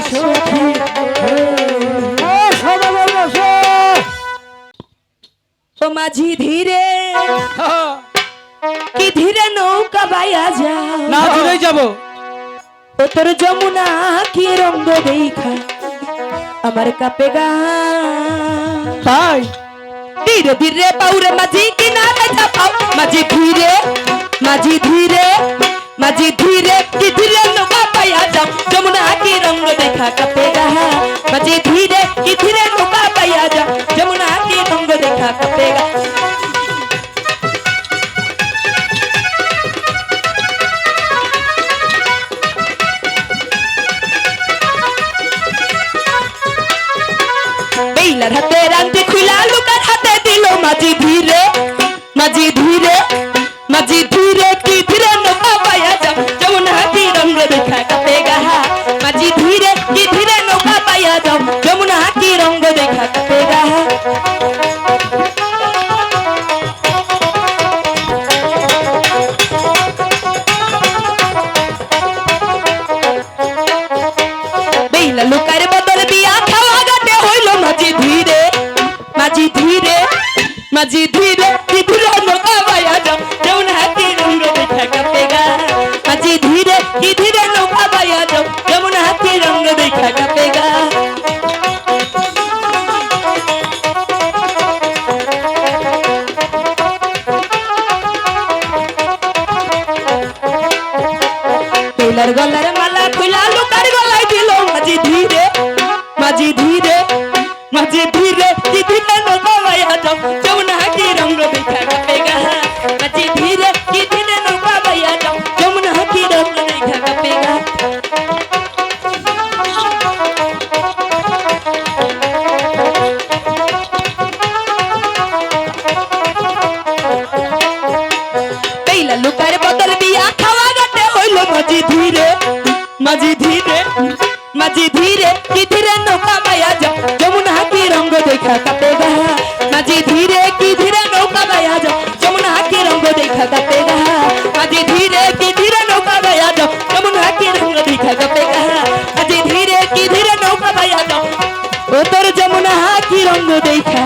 সখী মাঝি ধীরে কি ধীরে নৌকা বাইয়া যা না ধীরে যাব। ও তোর যমুনা কি রঙ্গ দেখা আমার কাপে তাই? ধীরে ধীরে পাউরে মাঝি কিনারে যাও মাঝি ধীরে মাঝি ধীরে মাঝি ধীরে কি ধীরে নৌকা পাইয়া যাও যমুনা কি রঙ্গ দেখা কাপে গা মাঝি ধীরে কি ধীরে নৌকা পাইয়া যাও যমুনা কি রঙ্গ দেখা কাপে যাও যেমন হাতি রঙ্গ দেখা কাপে গাহা বেইলা লুকার বদল বিয়া খাওয়া গাতে হইল মাঝি ধীরে মাঝি ধীরে মাঝি ধীরে ধীরে নৌকা বেলার গলার মাঝি ধীরে মাঝি ধীরে কি ধীরে নৌকা বাইয়া যাও যমুনা কি রঙ্গ দেখা কাপে গা মাঝি ধীরে কি ধীরে নৌকা বাইয়া যাও যমুনা কি রঙ্গ দেখা কাপে গা মাঝি ধীরে কি ধীরে নৌকা বাইয়া যাও যমুনা কি রঙ্গ দেখা কাপে গা মাঝি ধীরে কি ধীরে নৌকা বাইয়া যাও ও তোর যমুনা কি রঙ্গ দেখা